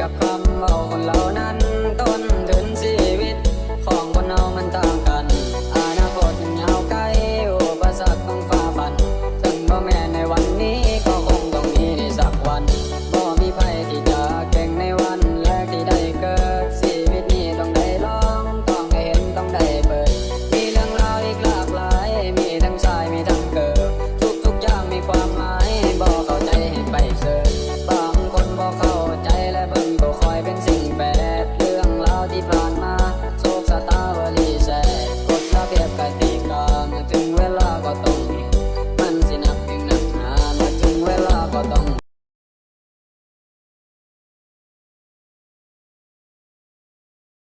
กับคำว่าคนเหล่านั้นต้นถึงชีวิต ของคนเอามันต่างกัน อนาคตยาวไกลอุปสรรคต้องฝ่าฟันถึงบ่แม่